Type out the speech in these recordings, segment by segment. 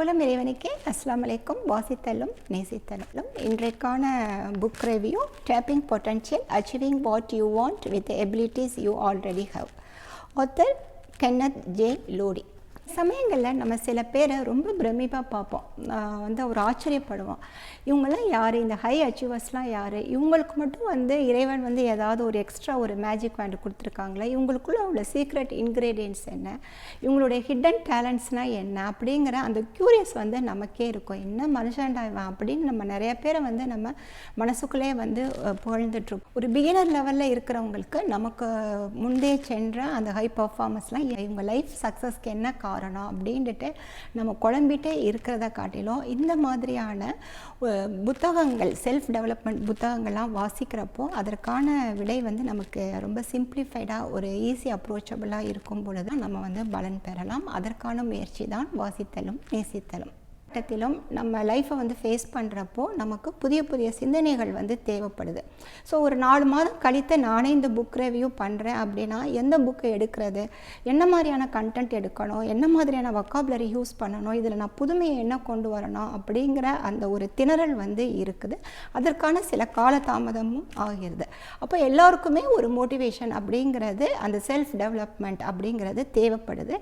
குலம் இறைவனுக்கே அஸ்லாம் வலைக்கும் வாசித்தலும் நேசித்தலும். இன்றைக்கான book review tapping potential achieving what you want with abilities you already have author Kenneth J Lodi சமயங்களில் நம்ம சில பேரை ரொம்ப பிரமிப்பாக பார்ப்போம். வந்து ஒரு ஆச்சரியப்படுவோம் இவங்கெல்லாம் யார்? இந்த ஹை அச்சீவர்ஸ்லாம் யார்? இவங்களுக்கு மட்டும் வந்து இறைவன் வந்து ஏதாவது ஒரு எக்ஸ்ட்ரா ஒரு மேஜிக் வேண்டு கொடுத்துருக்காங்களா? இவங்களுக்குள்ள உள்ள சீக்ரெட் இன்க்ரீடியன்ட்ஸ் என்ன? இவங்களுடைய ஹிடன் டேலண்ட்ஸ்னால் என்ன? அப்படிங்கிற அந்த க்யூரியஸ் வந்து நமக்கே இருக்கும். என்ன மனுஷன்டா இவன் அப்படின்னு நம்ம நிறைய பேரை வந்து நம்ம மனசுக்குள்ளே வந்து புகழ்ந்துட்டுருக்கோம் ஒரு பிகினர் லெவலில் இருக்கிறவங்களுக்கு நமக்கு முந்தைய சென்ற அந்த ஹை பர்ஃபார்மன்ஸ்லாம் இவங்க லைஃப் சக்ஸஸ்க்கு என்ன காரணம் அப்படின்ட்டு நம்ம குழம்பிட்டே இருக்கிறத காட்டிலும் இந்த மாதிரியான புத்தகங்கள் செல்ஃப் டெவலப்மெண்ட் புத்தகங்கள்லாம் வாசிக்கிறப்போ அதற்கான விடை வந்து நமக்கு ரொம்ப சிம்பிளிஃபைடாக ஒரு ஈஸி அப்ரோச்சபிளாக இருக்கும் பொழுது நம்ம வந்து பலன் பெறலாம். அதற்கான முயற்சி தான் வாசித்தலும் நேசித்தலும். கட்டத்திலும் நம்ம லைஃப்பை வந்து ஃபேஸ் பண்ணுறப்போ நமக்கு புதிய புதிய சிந்தனைகள் வந்து தேவைப்படுது. ஸோ ஒரு நாலு மாதம் கழித்து நானே இந்த புக் ரிவ்யூ பண்ணுறேன் அப்படின்னா எந்த புக்கை எடுக்கிறது? என்ன மாதிரியான கண்டென்ட் எடுக்கணும்? என்ன மாதிரியான வக்காபுலரி யூஸ் பண்ணணும்? இதில் நான் புதுமையை என்ன கொண்டு வரணும்? அப்படிங்கிற அந்த ஒரு திணறல் வந்து இருக்குது. அதற்கான சில காலதாமதமும் ஆகிறது. அப்போ எல்லாருக்குமே ஒரு மோட்டிவேஷன் அப்படிங்கிறது அந்த செல்ஃப் டெவலப்மெண்ட் அப்படிங்கிறது தேவைப்படுது.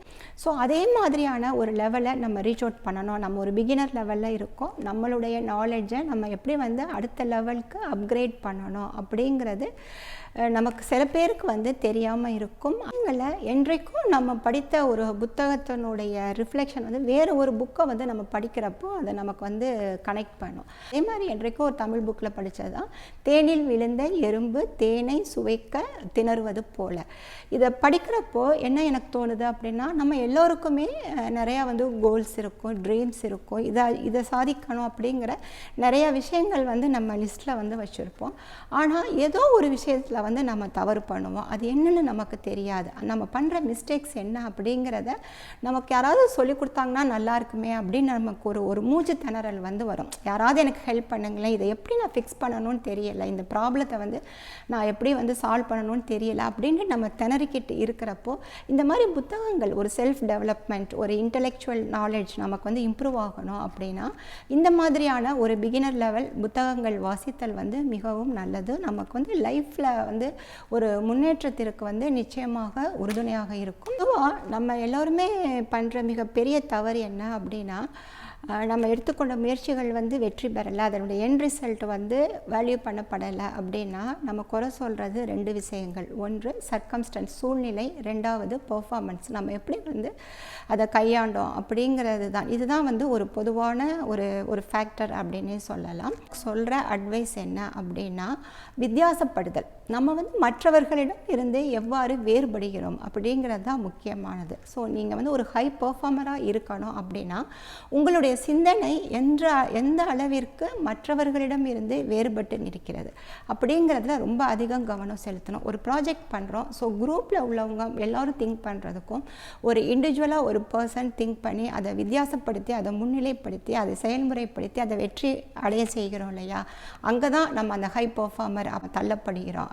ஸோ அதே மாதிரியான ஒரு லெவலை நம்ம ரீச் அவுட் பண்ணணும். நம்ம ஒரு பிகினர் லெவலில் இருக்கோம். நம்மளுடைய நாலேஜை நம்ம எப்படி வந்து அடுத்த லெவலுக்கு அப்கிரேட் பண்ணணும் அப்படிங்கிறது நமக்கு சில பேருக்கு வந்து தெரியாமல் இருக்கும். அதனால் என்றைக்கும் நம்ம படித்த ஒரு புத்தகத்தினுடைய ரிஃப்ளெக்ஷன் வந்து வேறு ஒரு புக்கை வந்து நம்ம படிக்கிறப்போ அதை நமக்கு வந்து கனெக்ட் பண்ணும். அதே மாதிரி என்றைக்கும் ஒரு தமிழ் புக்கில் படித்ததான் தேனில் விழுந்த எறும்பு தேனை சுவைக்க திணறுவது போல். இதை படிக்கிறப்போ என்ன எனக்கு தோணுது அப்படின்னா நம்ம எல்லோருக்குமே நிறையா வந்து கோல்ஸ் இருக்கும் ட்ரீம்ஸ் இருக்கும். இதை இதை சாதிக்கணும் அப்படிங்கிற நிறையா விஷயங்கள் வந்து நம்ம லிஸ்ட்டில் வந்து வச்சுருப்போம். ஆனால் ஏதோ ஒரு விஷயத்தில் வந்து நம்ம தவறு பண்ணுவோம். அது என்னென்னு நமக்கு தெரியாது. நம்ம பண்ணுற மிஸ்டேக்ஸ் என்ன அப்படிங்கிறத நமக்கு யாராவது சொல்லி கொடுத்தாங்கன்னா நல்லா இருக்குமே அப்படின்னு நமக்கு ஒரு ஒரு மூச்சு திணறல் வந்து வரும். யாராவது எனக்கு ஹெல்ப் பண்ணுங்களேன். இதை எப்படி நான் ஃபிக்ஸ் பண்ணணும்னு தெரியல. இந்த ப்ராப்ளத்தை வந்து நான் எப்படி வந்து சால்வ் பண்ணணும்னு தெரியல அப்படின்னு நம்ம திணறிக்கிட்டு இருக்கிறப்போ இந்த மாதிரி புத்தகங்கள் ஒரு செல்ஃப் டெவலப்மெண்ட் ஒரு இன்டலெக்சுவல் நாலேஜ் நமக்கு வந்து இம்ப்ரூவ் ஆகணும் அப்படின்னா இந்த மாதிரியான ஒரு பிகினர் லெவல் புத்தகங்கள் வாசித்தல் வந்து மிகவும் நல்லது. நமக்கு வந்து லைஃப்பில் வந்து ஒரு முன்னேற்றத்திற்கு வந்து நிச்சயமாக உறுதுணையாக இருக்கும். பொதுவாக நம்ம எல்லோருமே பண்ணுற மிகப்பெரிய தவறு என்ன அப்படின்னா நம்ம எடுத்துக்கொண்ட முயற்சிகள் வந்து வெற்றி பெறலை அதனுடைய என் ரிசல்ட் வந்து வேல்யூ பண்ணப்படலை அப்படின்னா நம்ம குறை சொல்கிறது ரெண்டு விஷயங்கள். ஒன்று சர்க்கம்ஸ்டன்ஸ் சூழ்நிலை. ரெண்டாவது பர்ஃபார்மன்ஸ் நம்ம எப்படி வந்து அதை கையாண்டோம் அப்படிங்கிறது தான் இதுதான் வந்து ஒரு பொதுவான ஒரு ஒரு ஃபேக்டர் அப்படின்னே சொல்லலாம். சொல்கிற அட்வைஸ் என்ன அப்படின்னா வித்தியாசப்படுதல். நம்ம வந்து மற்றவர்களிடம் இருந்து எவ்வாறு வேறுபடுகிறோம் அப்படிங்கிறது தான் முக்கியமானது. ஸோ நீங்கள் வந்து ஒரு ஹை பர்ஃபார்மராக இருக்கணும் அப்படின்னா உங்களுடைய சிந்தனை என்ற எந்த அளவிற்கு மற்றவர்களிடம் இருந்து வேறுபட்டு நிற்கிறது அப்படிங்கிறதுல ரொம்ப அதிகம் கவனம் செலுத்தணும். ஒரு ப்ராஜெக்ட் பண்ணுறோம் ஸோ குரூப்பில் உள்ளவங்க எல்லாரும் திங்க் பண்ணுறதுக்கும் ஒரு இண்டிவிஜுவலாக ஒரு பர்சன் திங்க் பண்ணி அதை வித்தியாசப்படுத்தி அதை முன்னிலைப்படுத்தி அதை செயல்முறைப்படுத்தி அதை வெற்றி அடைய செய்கிறோம் இல்லையா? அங்கே தான் நம்ம அந்த ஹை பர்ஃபார்மர் தள்ளப்படுகிறோம்.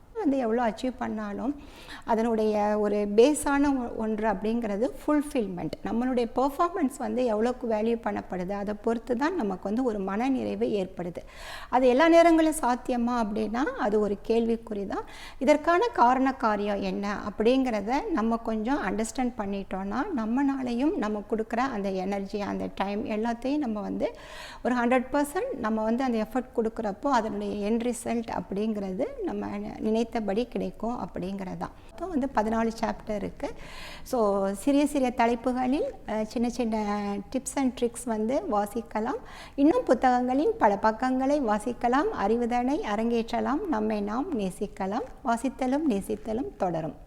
வந்து எவ்வளோ அச்சீவ் பண்ணாலும் அதனுடைய ஒரு பேஸான ஒ- ஒன்று அப்படிங்கிறது ஃபுல்ஃபில்மெண்ட் நம்மளுடைய பெர்ஃபார்மன்ஸ் வந்து எவ்வளோக்கு வேல்யூ பண்ணப்படுது அதை பொறுத்து தான் நமக்கு வந்து ஒரு மனநிறைவு ஏற்படுது. அது எல்லா நேரங்களும் சாத்தியமா அப்படின்னா அது ஒரு கேள்விக்குறி தான். இதற்கான காரண காரியம் என்ன அப்படிங்கிறத நம்ம கொஞ்சம் அண்டர்ஸ்டாண்ட் பண்ணிட்டோம்னா நம்மனாலையும் நம்ம கொடுக்குற அந்த எனர்ஜி அந்த டைம் எல்லாத்தையும் நம்ம வந்து ஒரு ஹண்ட்ரட் பர்சன்ட் நம்ம வந்து அந்த எஃபர்ட் கொடுக்குறப்போ அதனுடைய என் ரிசல்ட் அப்படிங்கிறது நம்ம நினைத்து நினைத்தபடி கிடைக்கும் அப்படிங்கிறது தான் வந்து பதினாலு சாப்டர் இருக்குது ஸோ சிறிய சிறிய தலைப்புகளில் சின்ன சின்ன டிப்ஸ் அண்ட் ட்ரிக்ஸ் வந்து வாசிக்கலாம். இன்னும் புத்தகங்களின் பல பக்கங்களை வாசிக்கலாம். அறிவுதனை அரங்கேற்றலாம். நம்மை நாம் நேசிக்கலாம். வாசித்தலும் நேசித்தலும் தொடரும்.